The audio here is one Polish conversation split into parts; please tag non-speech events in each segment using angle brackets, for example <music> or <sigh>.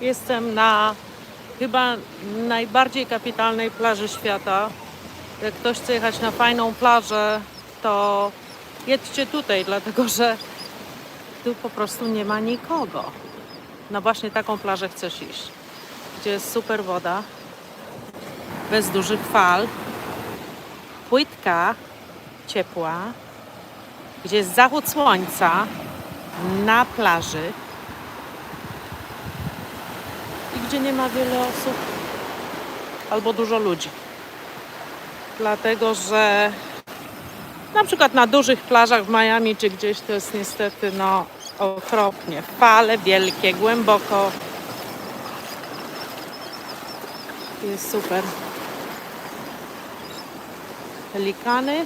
Jestem na chyba najbardziej kapitalnej plaży świata. Jak ktoś chce jechać na fajną plażę, to jedźcie tutaj, dlatego że tu po prostu nie ma nikogo. Na właśnie taką plażę chcesz iść, gdzie jest super woda, bez dużych fal, płytka, ciepła, gdzie jest zachód słońca na plaży i gdzie nie ma wiele osób albo dużo ludzi. Dlatego, że na przykład na dużych plażach w Miami czy gdzieś to jest niestety no okropnie. Fale wielkie, głęboko. Jest super. Pelikany.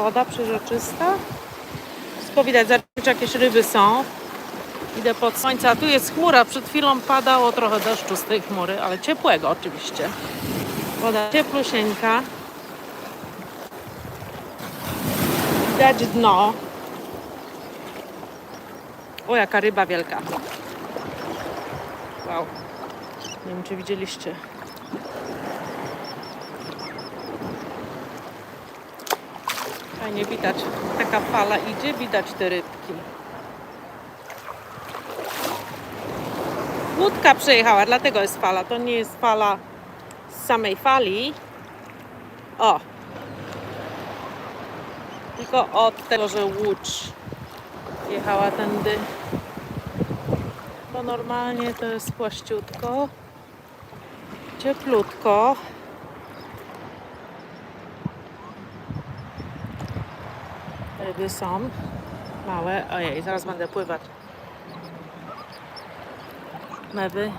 Woda przeźroczysta. Wszystko widać, zobaczyć jakieś ryby są. Idę pod słońce, a tu jest chmura. Przed chwilą padało trochę deszczu z tej chmury, ale ciepłego oczywiście. Woda cieplusieńka. Widać dno. O, jaka ryba wielka. Wow. Nie wiem, czy widzieliście. Fajnie widać. Taka fala idzie, widać te rybki. Łódka przejechała, dlatego jest fala. To nie jest fala z samej fali. O! Tylko od tego, że łódź jechała tędy. Bo normalnie to jest płaściutko. Cieplutko. Ryby są małe. Ojej, zaraz będę pływać. Mewy.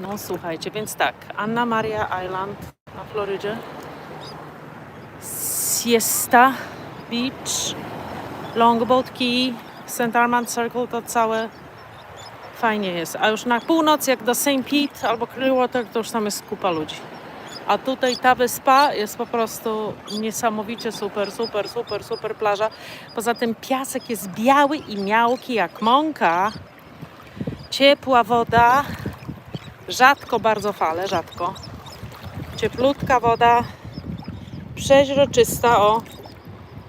No słuchajcie, więc tak, Anna Maria Island na Florydzie. Siesta Beach, Longboat Key, St. Armand Circle to całe fajnie jest. A już na północ jak do St. Pete albo Clearwater to już tam jest kupa ludzi. A tutaj ta wyspa jest po prostu niesamowicie super, super, super, super plaża. Poza tym piasek jest biały i miałki jak mąka. Ciepła woda. Rzadko bardzo fale, rzadko. Cieplutka woda. Przeźroczysta, o.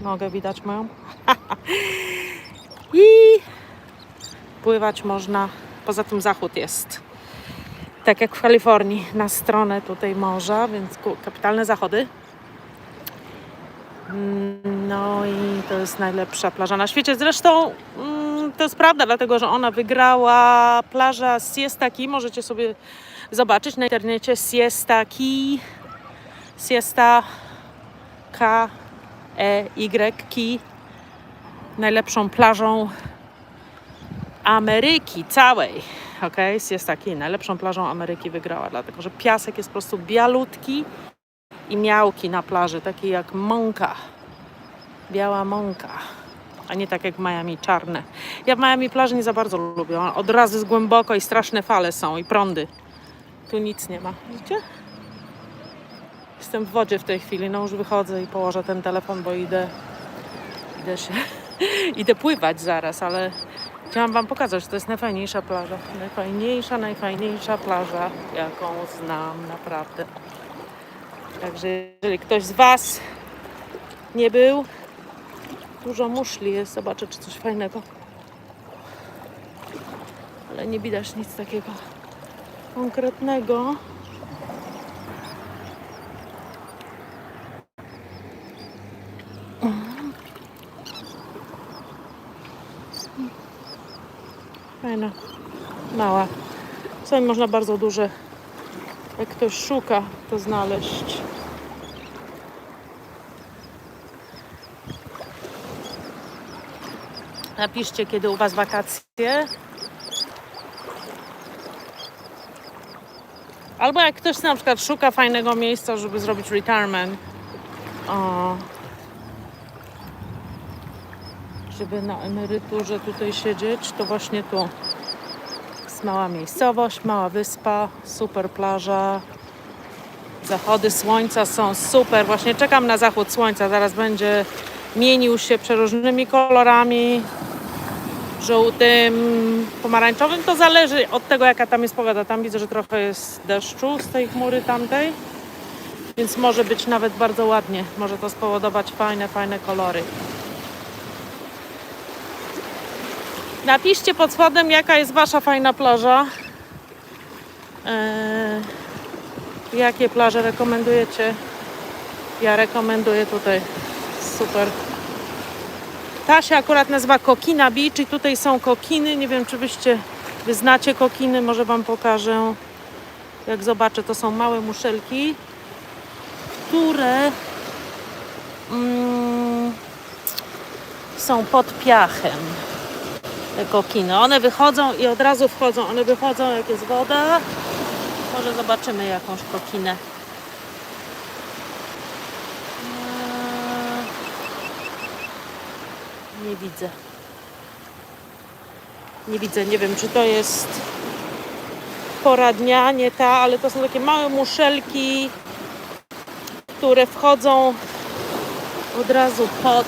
Nogę widać moją. <laughs> I pływać można. Poza tym zachód jest tak jak w Kalifornii, na stronę tutaj morza, więc kapitalne zachody. Mm, No i to jest najlepsza plaża na świecie. Zresztą mm, to jest prawda, dlatego że ona wygrała plaża Siesta Key. Możecie sobie zobaczyć na internecie Siesta Key. Siesta K E Y Key. Najlepszą plażą Ameryki całej. Ok, jest taki najlepszą plażą Ameryki wygrała, dlatego że piasek jest po prostu bialutki i miałki na plaży, takie jak mąka. Biała mąka, a nie tak jak w Miami czarne. Ja w Miami plaży nie za bardzo lubię. Od razu jest głęboko i straszne fale są i prądy. Tu nic nie ma. Widzicie? Jestem w wodzie w tej chwili, no już wychodzę i położę ten telefon, bo idę, idę się, <laughs> idę pływać zaraz, ale Chciałam Wam pokazać, że to jest najfajniejsza plaża. Najfajniejsza, najfajniejsza plaża, jaką znam naprawdę. Także jeżeli ktoś z Was nie był, dużo muszli jest. Zobaczę, czy coś fajnego. Ale nie widać nic takiego konkretnego. Fajna, mała. Czasami można bardzo duże, jak ktoś szuka, to znaleźć. Napiszcie, kiedy u Was wakacje. Albo jak ktoś na przykład szuka fajnego miejsca, żeby zrobić retirement. O, żeby na emeryturze tutaj siedzieć, to właśnie tu. Jest mała miejscowość, mała wyspa, super plaża. Zachody słońca są super. Właśnie czekam na zachód słońca. Zaraz będzie mienił się przeróżnymi kolorami. Żółtym, pomarańczowym. To zależy od tego, jaka tam jest pogoda. Tam widzę, że trochę jest deszczu z tej chmury tamtej. Więc może być nawet bardzo ładnie. Może to spowodować fajne, fajne kolory. Napiszcie pod spodem, jaka jest Wasza fajna plaża. Eee, jakie plaże rekomendujecie? Ja rekomenduję tutaj. Super. Ta się akurat nazywa Kokina Beach i tutaj są kokiny. Nie wiem, czy wyście wy znacie kokiny. Może Wam pokażę. Jak zobaczę, to są małe muszelki, które mm, są pod piachem kokiny. One wychodzą i od razu wchodzą. One wychodzą jak jest woda. Może zobaczymy jakąś kokinę. Eee, Nie widzę. Nie widzę, nie wiem czy to jest pora dnia, nie ta, ale to są takie małe muszelki, które wchodzą od razu pod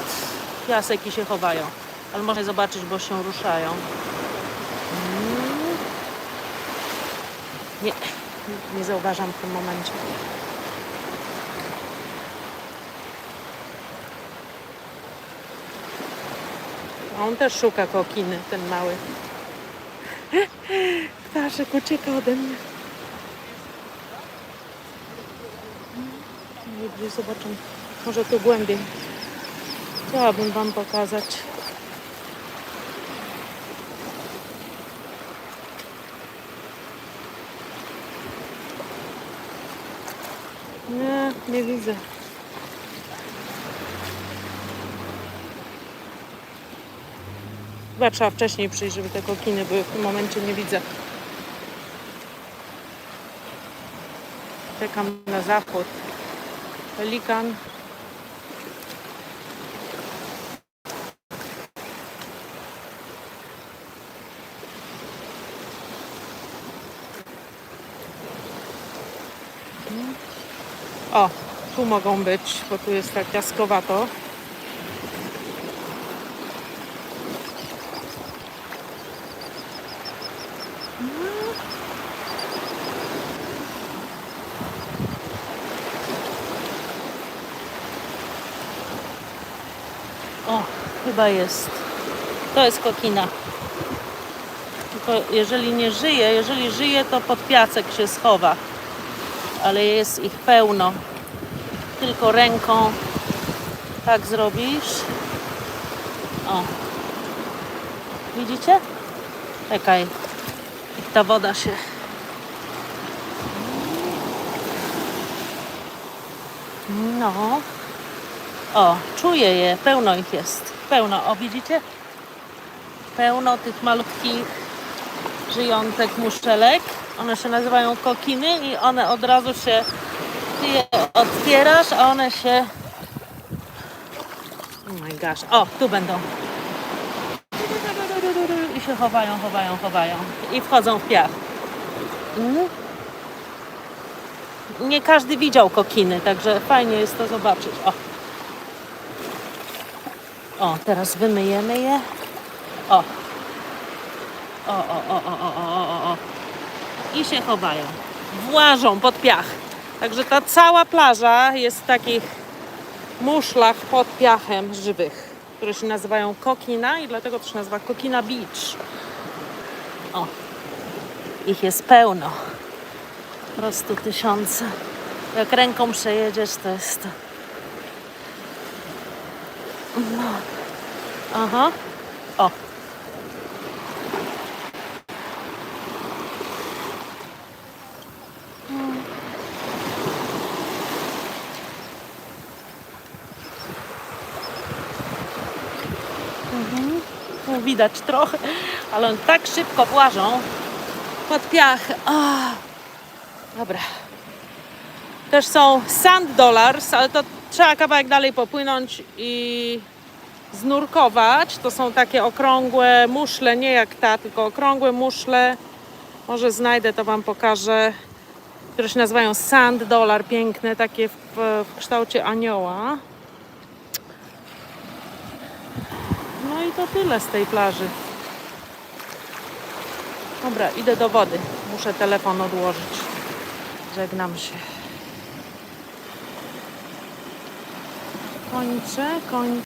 piasek i się chowają. Ale można zobaczyć, bo się ruszają. Nie, nie zauważam w tym momencie. On też szuka kokiny, ten mały. Ptaszek ucieka ode mnie. Nie gdzieś zobaczę. Może tu głębiej. Chciałabym Wam pokazać. Nie, widzę. Chyba trzeba wcześniej przyjść, żeby te kokiny były. W tym momencie nie widzę. Czekam na zachód. Pelikan. O, tu mogą być, bo tu jest tak piaskowato. O, chyba jest. To jest kokina. Tylko jeżeli nie żyje, jeżeli żyje, to pod piasek się schowa. Ale jest ich pełno. Tylko ręką tak zrobisz. O. Widzicie? Czekaj. Ta woda się. No. O, czuję je, pełno ich jest. Pełno, o widzicie? Pełno tych malutkich żyjątek muszczelek. One się nazywają kokiny i one od razu się, ty je otwierasz, a one się... Oh my gosh, o, tu będą. I się chowają, chowają, chowają. I wchodzą w piach. Mhm. Nie każdy widział kokiny, także fajnie jest to zobaczyć. O. O, teraz wymyjemy je. O. O, o, o, o, o, o, o, o. I się chowają. Włażą pod piach. Także ta cała plaża jest w takich muszlach pod piachem żywych, które się nazywają kokina i dlatego to się nazywa Kokina Beach. O. Ich jest pełno. Po prostu tysiące. Jak ręką przejedziesz, to jest to. No. Aha. O. Mhm. Tu widać trochę, ale on tak szybko włażą pod piach. Ah. Dobra. Też są sand dollars, ale to trzeba kawałek dalej popłynąć i znurkować. To są takie okrągłe muszle, nie jak ta, tylko okrągłe muszle. Może znajdę, to Wam pokażę. które się nazywają Sand Dollar, piękne, takie w, w kształcie anioła. No i to tyle z tej plaży. Dobra, idę do wody. Muszę telefon odłożyć. Żegnam się. Kończę, kończę.